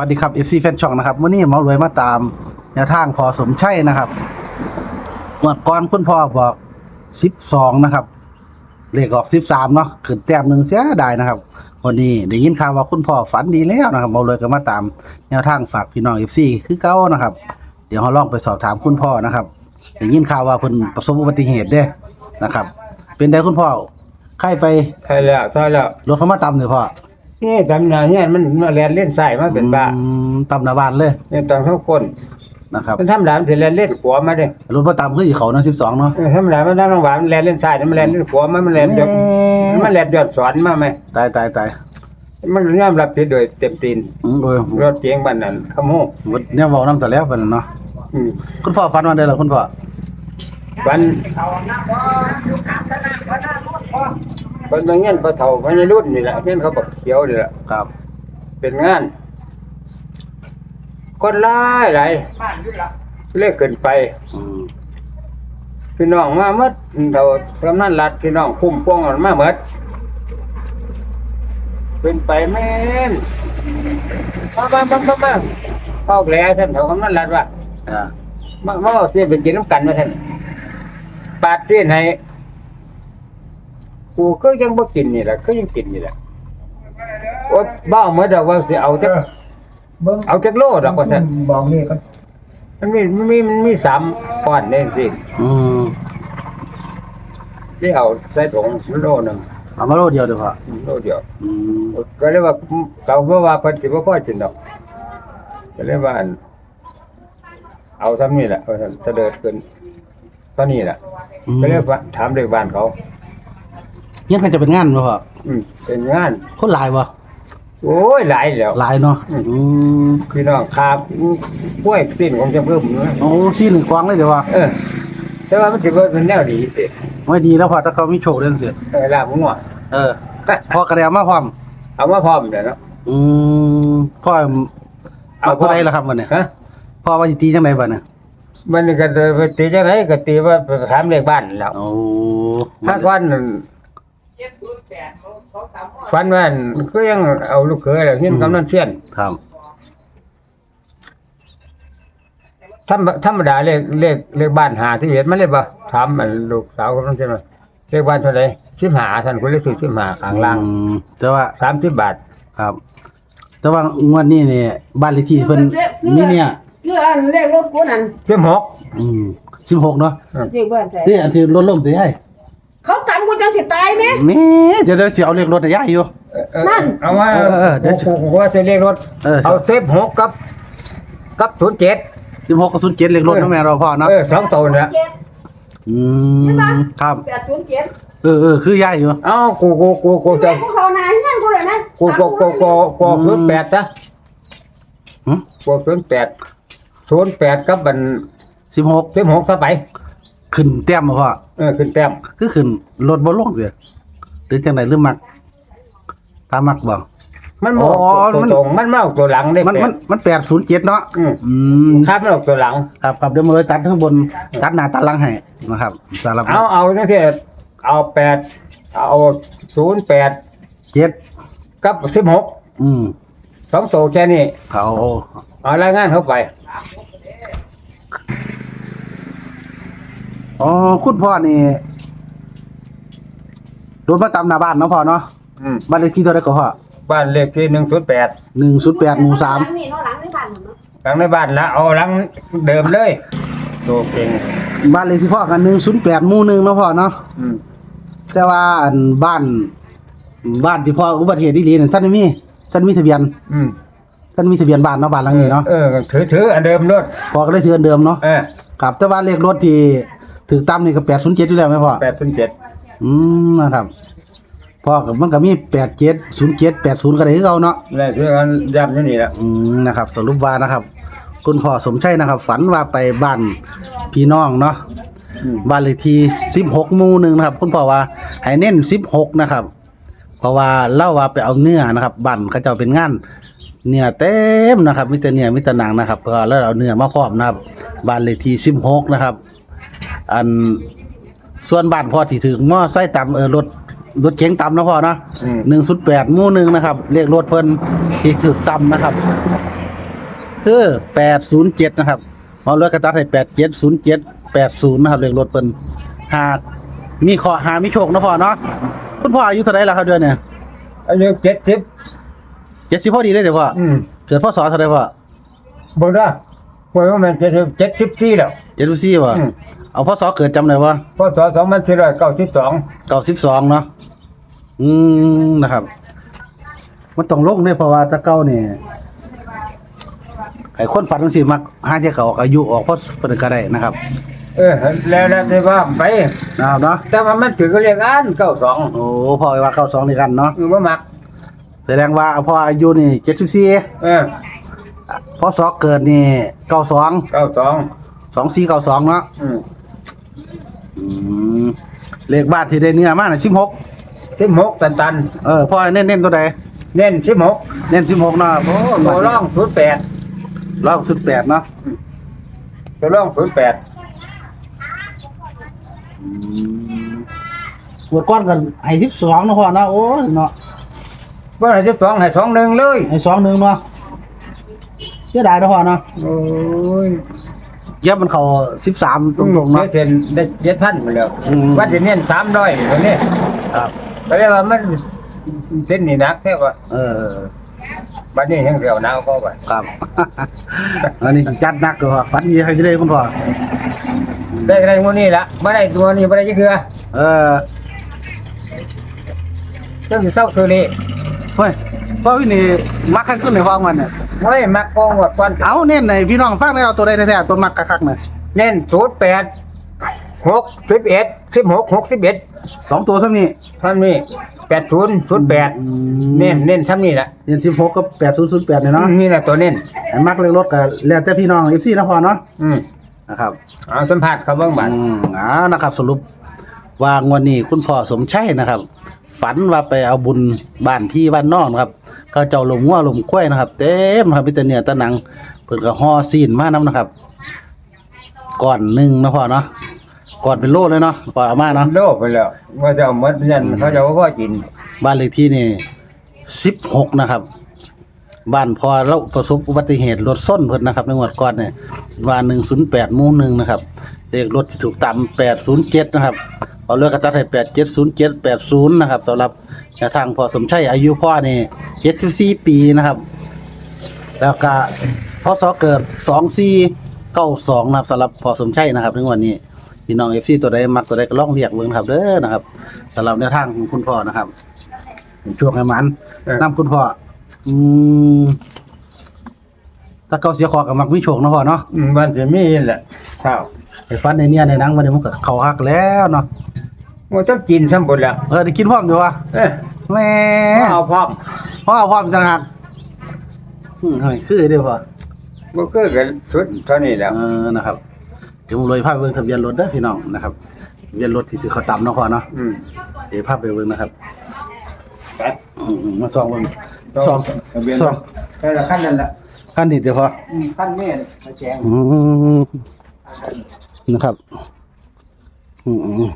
สวัสดีครับ FC แฟนช่องนะครับวันนี้หมารวยมาตามแนวทางพอสมชัยนะครับงวดก่อนคุณพ่อบอก12นะครับเลขออก13เนาะขึ้นแต้มหนึ่งเสียดายนะครับวันนี้ได้ยินข่าวว่าคุณพ่อฝันดีแล้วนะครับหมารวยก็มาตามแนวทางฝากพี่น้อง FC คือเก้านะครับ เดี๋ยวเราลองไปสอบถามคุณพ่อนะครับได้ยินข่าวว่าเพิ่นประสบอุบัติเหตุเด้นะครับ เป็นไดคุณพ่อใครไปใช่แล้วใช่แล้วรถเขามาตำเลยพ่อ นี่ตำนานเนี่ยมันมาเรียนเล่นใส่มาเป็นบ้าอืมตำหน้าบ้านเลยเนี่ยต้องทั้งคนนะครับมันทำหลานสิเรียนเล่นหัวมาเด้รถมาตามคืออีเขานะสิบสองเนาะเออทำหลานมันนั่งโรงพยาบาลมันเรียนเล่นใส่มันเรียนเล่นหัวมันมันเรียนจนมันเรียนยอดสอนมาไหมตายตายตายมันยอมรับผิดโดยเต็มตีนอืมโอ้ยรถเจียงบ้านนั้นขโมยเนี่ยเว้าน้ำใสแล้วเพิ่นน่ะเนาะอืมคุณพ่อฝันวันใดล่ะคุณพ่อวัน วันบางเงี้ยพอเฒ่าพอในรุ่นนี่แหละเงี้ยเขาบอกเขียวนี่แหละครับ เป็นงานคนร้ายหลายเลขเกินไปอืมพี่น้องมาหมดเรากำนันรัดพี่น้องคุ้มป้องกันมาหมดเป็นไปแม่นมามามามามาเข้าแล้วท่านเขากำนันรัดว่าอ่ามามาเอาเสียไปกินน้ำกันมาท่านปาดเสียให้ กูก็ยังบ่กินนี่แหละก็ยังกินนี่แหละโอ๊ยบ้าเมื่อดอกว่าสิเอาจักเบิ้งเอาจักโลดอกว่าท่านบอกนี่ก็มันมีมันมีมันมีสามก้อนนี่สิอืมที่เอาใส่ถุงโลหนึงเอามาโลเดียวเด้อพ่อโลเดียวอืมก็เลยว่าเก่าเพราะว่าเพิ่นสิบ่พอกินดอกก็เลยว่าอันเอาซ้ำนี่แหละว่าซั่นเสด็จขึ้นเท่านี้แหละอืมก็เลยว่าถามเลขบ้านเขาเฮี ยนกันจะเป็นงานบ่พ่ออืมเป็นงาน คนหลายบ่โอ้ยหลายแล้วหลายเนาะอืมพี่น้องครับป่วยสิ้นของจะเพิ่มเนอะโอ้ซีหนึ่งกวางเลยเดี๋ยวว่าเออ แต่ว่ามันสิบ่เป็นแนวดีสิไม่ดีแล้วพ่อถ้าเขามีโชคเรื่องเสียเออลาบงัวเออพ่อกระเดียวมาพร้อมเอามาพร้อมเด้อเนาะอืมพ่อเอาตัวใดล่ะครับวันนี้ฮะพ่อว่าสิตีจังไดบัดเนี่ยมันก็ไปตีจังไดก็ตีว่าไปถามเลขบ้านแล้วโอ้ถ้าก่อนนั่น ฝันว่าอั่นก็ยังเอาลูกเขยแล้วเห็นกำนันเสียนครับธรรมธรรมดาเลขเลขเลขบ้านหาที่เห็นมันเลยบ่ถามมันลูกสาวกำนันเสียนว่าเลขบ้านเท่าไหร่15ท่านคุณเลยซื้อ15ข้างล่างอืมแต่ว่า30บาทครับ แต่ว่างวดนี้เนี่ยบ้านเลขที่เพิ่นมีเนี่ยเพื่ออันเลขรถกูนั่น16อืม16เนาะเด็กบ้านใส่ที่อันที่รถล้มสิยายเขาทำกู จังสิตายไหมแม่เดี๋ยวเดี๋ยวสิเอาเลขรถให้ยายอยู่เออเออนั่น เอาว่าเออเออเดี๋ยวกูกูว่าจะเลขรถ เออ เอาเซฟ6กับกับ07 16กับ07เลขรถเนาะแม่เราพ่อเนาะเออสองตัวเนี่ยเจ็ดอืมครับ แปดศูนย์เจ็ดเออเออคือยายอยู่ เอ้ากูกูกูกูจะพวกเขานานนั่นกูเลยนะกูกูกูกูกูศูนย์แปดจ้ะหึกูศูนย์แปดศูนย์แปดกับบัน16 สิบหกซะไปขึ้นแต้มบ่พ่อ เออขึ้นแต้มคือขึ้นรถบ่ลงเสียหรือจังไดหรือมักถ้ามักบ่ มันมาออ๋ออกตัวมัน ตรงมันมาออกตัวหลังได้มันแปมัดนมัน807เนาะอืมอืมครับมันออกตัวหลัง ครับครับเดี๋ยวมาเลยตัดข้างบนตัดหน้าตัดหลังให้นะครับสำหรับเอาเอาจังที่เอาแปดเอาศูนย์แปดเจ็ดกับสิบหกอืมสองตัวแค่นี้เขาเอารายงานเข้าไป อ๋อคุณพ่อนี่รถมาตามหน้าบ้านเนาะพ่อเนาะอืมบ้านเลขที่เท่าไหร่ก็พ่อบ้านเลขที่หนึ่งศูนย์แปดหนึ่งศูนย์แปดหมู่สามหลังนี่เนาะหลังนี่บ้านเนาะหลังในบ้านละเอาหลังเดิมเลยตัวเก่งบ้านเลขที่พ่อกันหนึ่งศูนย์แปดหมู่หนึ่งเนาะพ่อเนาะอืมแต่ว่าอันบ้านบ้านที่พ่ออุบัติเหตุที่ลีนั่นท่านไม่มีท่านมีทะเบียนอืมท่านมีทะเบียนบ้านเนาะบ้านหลังนี้เนาะเออถือถืออันเดิมด้วยพ่อก็เลยถืออันเดิมเนาะเออครับแต่ว่าเลขรถที่ ถือตามนี่ก็แปดศูนย์เจ็ดอยู่แล้วไหมพ่อแปดศูนย์เจ็ดอืมนะครับพ่อกับมันก็มีแปดเจ็ดศูนย์เจ็ดแปดศูนย์ก็ได้คือเขาเนาะนี่คือกันย้ำที่นี่แหละอืมนะครับ สรุปว่านะครับ คุณพ่อสมชัยนะครับ ฝันว่าไปบ้านพี่น้องเนาะอืมบ้านเลขที่สิบหกหมู่หนึ่งนะครับ คุณพ่อว่าให้เน้นสิบหกนะครับ เพราะว่าเล่าว่าไปเอาเนื้อนะครับบ้านเขาเจ้าเป็นงานเนื้อเต็มนะครับมิแต่เนื้อมิแต่หนังนะครับก็แล้วเอาเนื้อมาพร้อมนะครับบ้านเลขที่สิบหกนะครับ อันส่วนบ้านพ่อที่ถึงมอไซค์ตำเออรถรถเก๋งตำนะพ่อเนาะอืม หนึ่งสุดแปดมู่หนึ่งนะครับเรียกรถเพิ่นที่ถึกตำนะครับ คือ807นะครับหมอรวยกระตัดให้8707 80นะครับเลขรถเพิ่นหากมีขอหามีโชคนะพ่อเนาะคุณพ่ออายุเท่าไหร่แล้วครับเดือนเนี่ยอายุเจ็ดสิบ70พอดีเลยเด้อพ่ออืมเกิดพศเท่าไหร่พ่อ บ่ได้ห วยว่ามันเจ็ดสิบเจ็ดสิบสี่แล้ว74บ่อืมเอาพศเกิดจำได้บ่พศสองพันสี่ร้อยเก้าสิบสอง92เนาะอืมนะครับ มันต้องลงเด้เพราะว่าแตะเก่านี่ไอ้คนฝันจังซี่มักหาเที่ยก็ออกอายุออกเพราะเพิ่นก็ได้นะครับเออแล้วแล้วได้ว่าไป นะครับเนาะแต่ว่ามันถือก็เรียกอันเก้าสองโอ้พ่อว่าเข้าสองด้วยกันเนาะคือว่ามักแสดงว่าพ่ออายุนี่เจ็ดสิบสี่เออ พ่อสอเกิดนี่เก้าสองเก้าสองสองสี่เก้าสองเนาะอืมอืมเลขบ้านที่ได้เนื้อมากนะสิบหกสิบหกตันตันเออพ่อเน้นเน้นตัวใดเน้นสิบหกเน้นสิบหกเนาะโอ้ตัวร่องศูนย์แปดรอบสุดแปดเนาะตัวร่องศูนย์แปดหมดก้อนกันให้สิบสองเนาะพ่อเนาะโอ้ยเนาะว่าให้สิบสองให้สองหนึ่งเลยให้สองหนึ่งเนาะ เสียดายเนาะพ่อเนาะโอ้ยเย็บมันเข้าสิบสามตรงๆเนาะเซ็นได้เจ็ดพันไปแล้วอืม ว่าจะเน้นสามร้อยตัวนี้ครับ ก็เรียกว่ามันเส้นนี่หนักแค่ว่าเออบัดนี้ยังเรียวหนาวก็ว่าครับ อันนี้จัดหนักกว่าฝันดีให้ได้คุณพ่อได้อะไรพวกนี้ละไม่ได้ตัวนี้ไม่ได้ยี่เคือเออเรื่องสิเศร้าตัวนี้เฮ้ยพ่อพี่นี่มักคักขึ้นในห้องมันเนี่ย ไม่มักกองวัดวันเอาเน้นในพี่น้องฟังได้เอาตัวใดแท้ๆตัวมักคักๆเนี่ยเน้นศูนย์แปดหกสิบเอ็ดสิบหกหกสิบเอ็ดสองตัวเท่านี้ท่านนี้แปดศูนย์ศูนย์แปดอืมเน้นเน้นท่านี้แหละเน้นสิบหกกับแปดศูนย์ศูนย์แปดเนี่ยเนาะนี่แหละตัวเน้นไอ้มักเลยรถกับแล้วแต่พี่น้องเอฟซีนะพ่อเนาะอืมนะครับเอาสัมผัสเขาเบ้างบัตรอืมเอ่านะครับ สรุปวางวันนี้คุณพ่อสมชัยนะครับ ฝันว่าไปเอาบุญบ้านที่บ้านนอกนะครับก็เจ้าลมงัวลมควายนะครับ เต็มครับมีแต่เนื้อแตะหนังเพิ่นก็ห่อซีนมานํนะครับ ก่อนหนึ่งนะพ่อเนาะก่อนเป็นโลเลยเนาะก่อนเอามาเนาะโลภไปแล้วว่าจะเอาหมดยันเขาจะว่าพ่อกินบ้านเลขที่นี่สิบหกนะครับ บ้านพอเราประสบอุบัติเหตุรถส้นเพิ่นนะครับ ในงวดก่อนเนี่ยว่าหนึ่งศูนย์แปดมู่หนึ่งนะครับเลขรถที่ถูกตามแปดศูนย์เจ็ดนะครับ เอาเลือกกระตัดให้แปดเจ็ดศูนย์เจ็ดแปดศูนย์นะครับสำหรับแนวทางพอสมชัยอายุพ่อนี่เจ็ดสิบสี่ปีนะครับ แล้วก็พศเกิดสองสี่เก้าสองนะครับสำหรับพอสมชัยนะครับในวันนี้พี่น้องเอฟซีตัวใดมักตัวใดก็ลองเรียกเบิ่งนะครับเด้อนะครับสำหรับแนวทางของคุณพ่อนะครับช่วงให้มันเออนำคุณพ่ออืมถ้าเกาเสียคอกับมักมีโชคเนาะพ่อเนาะ อืมมันจะมีแหละเท่า ไอ้ฟันในเนี่ยในหนังวันนี้มันก็เข้าฮักแล้วเนาะมันต้องกินซ้ำบนแล้วเออได้กินพร้อมอยู่วะเอ้ยแหม่เอาพร้อมพ่อเอาพร้อมจังหักอืมทำไมคือเด้อพ่อบ่คือกันสุดเท่านี้แหล้ว เออนะครับเดี๋ยวผมเลยพาไปเบิ่งทะเบียนรถเด้อพี่น้องนะครับทะเบียนรถที่ถือเขาตำเนาะพ่อเนาะอืมเดี๋ยวพาไปเบิ่งนะครับไปอืมๆมาส่องเบิ่งส่องทะเบียนส่องแค่ละขั้นนั่นแหละคันนี้เดี๋ยวพ่ออืมขั้นนี้มาแจงอืม นะครับอืม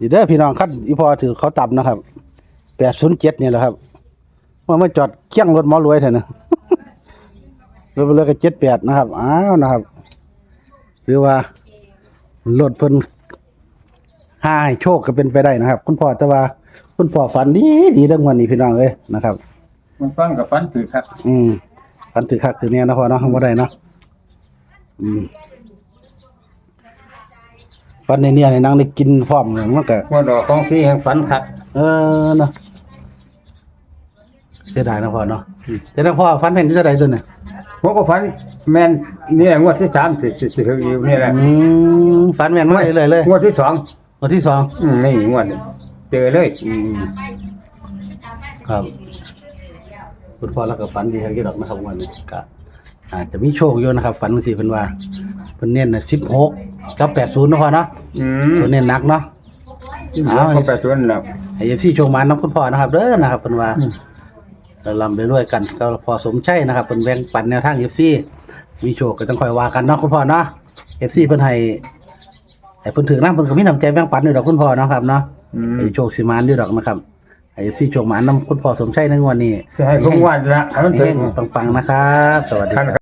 ดีเด้อพี่น้องคันอีพอถือเขาต่ำนะครับแปดศูนย์เจ็ดเนี่ยแหละครับว่ามาจอดเคี่ยงรถหมอรวยเถอะนะรถไปเลยก็เจ็ดแปดนะครับอ้าวนะครับถือว่ารถเพิ่นห้าให้โชคก็เป็นไปได้นะครับ คุณพ่อแต่ว่า คุณพ่อฝันดีดีเรื่องวันนี้พี่น้องเลยนะครับ มันฟังกับฟันถือครับ อืมฝันถือคักถือเนี่ยนะพ่อเนาะทำบ่ได้เนาะอืม ฝันในเนี่ยในนางได้กินพร้อมเนี่ยมันก็ว่าดอกของสีแห่งฝันครับเออเนาะเสียดายนะพ่อเนาะแต่ถ้าพ่อฝันเห็นที่จะได้ตัวเนี่ยผมก็ฝันแม่นนี่แหละงวดที่สามสิสิสิถึงอยู่นี่แหละอืมฝันแม่นมาเลยเลยงวดที่สองวันที่สองอืมนี่งวดนี้เจอเลยอืมครับคุณพ่อแล้วก็ฝันดีครับกี่ดอกนะครับวันนี้ก็อาจจะมีโชคอยู่นะครับฝันสิเพิ่นว่าเพิ่นเน้นน่ะ16กั บ80นะพ่อเนาะอืมเพิ่นเน้นหนักเนาะ เอาเขาไปสวนแล้วให้เอฟซีโชว์มาน้องคุณพ่อนะครับเด้อนะครับเพิ่นว่าอืม เราลำไปด้วยกันก็พอสมใช่นะครับเพิ่นแบ่งปันแนวทางเอฟซีมีโชคก็ต้องคอยว่ากันเนาะคุณพ่อเนาะเอฟซีเพิ่นให้ให้เพิ่นถึงนะเพิ่นก็มีน้ำใจแบ่งปันด้วยดอกคุณพ่อเนาะครับเนาะอืมให้โชคสิมานด้วยดอกนะครับไอ้ซี่โชคหมานำคุณพ่อสมชัยในงวดนี้จะให้ผมวันละให้มันถึเฮงงปังๆนะครับ สวัสดีครับ